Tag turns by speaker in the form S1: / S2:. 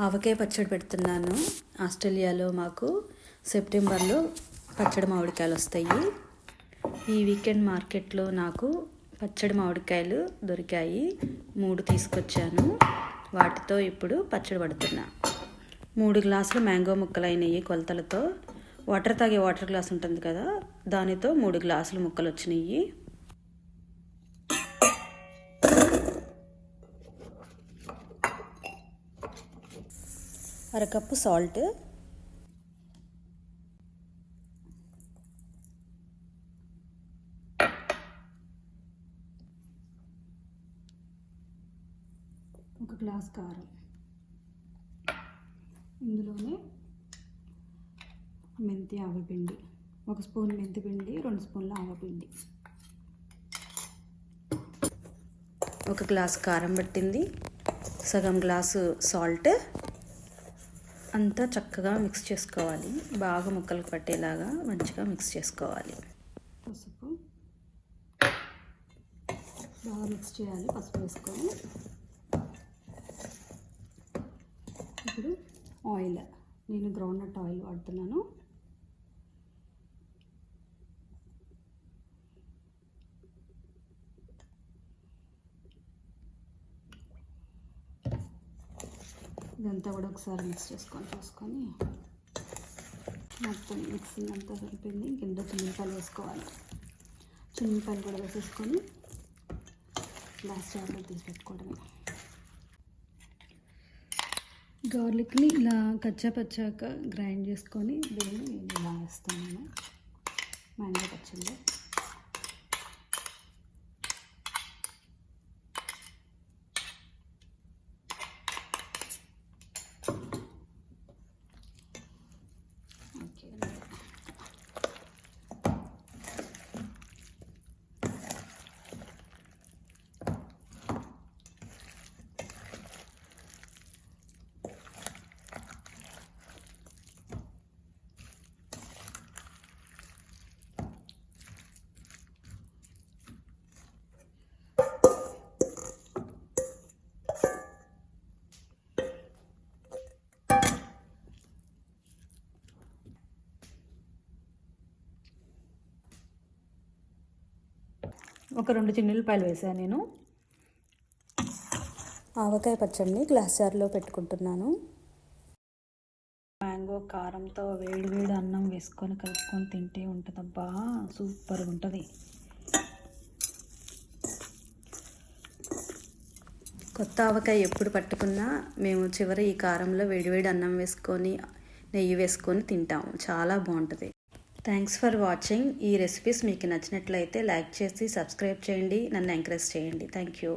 S1: ఆవకాయ పచ్చడి పెడుతున్నాను. ఆస్ట్రేలియాలో మాకు సెప్టెంబర్లో పచ్చడి మామిడికాయలు వస్తాయి. ఈ వీకెండ్ మార్కెట్లో నాకు పచ్చడి మామిడికాయలు దొరికాయి. మూడు తీసుకొచ్చాను. వాటితో ఇప్పుడు పచ్చడి పడుతున్నా. మూడు గ్లాసులు మ్యాంగో ముక్కలు అయినాయి కొలతలతో వాటర్ తాగే వాటర్ గ్లాస్ ఉంటుంది కదా దానితో మూడు గ్లాసులు ముక్కలు వచ్చినాయి. అరకప్పు సాల్ట్ ఒక గ్లాస్ కారం. ఇందులోనే మెంతి ఆవపిండి ఒక స్పూన్ మెంతి పిండి రెండు స్పూన్ల ఆవపిండి. ఒక గ్లాస్ కారం పట్టింది. సగం గ్లాసు సాల్ట్ అంతా చక్కగా మిక్స్ చేసుకోవాలి. బాగా ముక్కలకు పట్టేలాగా మంచిగా మిక్స్ చేసుకోవాలి. పసుపు. బాగా మిక్స్ చేయాలి పసుపు వేసుకొని. ఇప్పుడు ఆయిల్. నేను గ్రౌండ్నట్ ఆయిల్ వాడుతున్నాను. ఇదంతా కూడా ఒకసారి మిక్స్ చేసుకొని చూసుకొని మొత్తం మిక్సింగ్ అంతా సరిపోయింది. కింద చిన్నపాయలు వేసుకోవాలి. చిన్నపాయలు కూడా వేసేసుకొని గ్లాస్ జార్లో తీసి పెట్టుకోవడమే. గార్లిక్ని ఇలా కచ్చా పచ్చాక గ్రైండ్ చేసుకొని దీన్ని ఇలా వేస్తున్నాను. మ్యాంగో పచ్చళ్ళు. ఒక రెండు చిన్నులపాయలు వేసాను నేను. ఆవకాయ పచ్చడిని గ్లాస్ జార్లో పెట్టుకుంటున్నాను. మ్యాంగో కారంతో వేడి వేడి అన్నం వేసుకొని కలుపుకొని తింటే ఉంటుందబ్బా. సూపర్గా ఉంటుంది. కొత్త ఆవకాయ ఎప్పుడు పట్టుకున్నా మేము చివరి ఈ కారంలో వేడివేడి అన్నం వేసుకొని నెయ్యి వేసుకొని తింటాము. చాలా బాగుంటుంది. థ్యాంక్స్ ఫర్ వాచింగ్ ఈ రెసిపీస్ మీకు నచ్చినట్లయితే లైక్ చేసి సబ్స్క్రైబ్ చేయండి. నన్ను ఎంకరేజ్ చేయండి. Thank you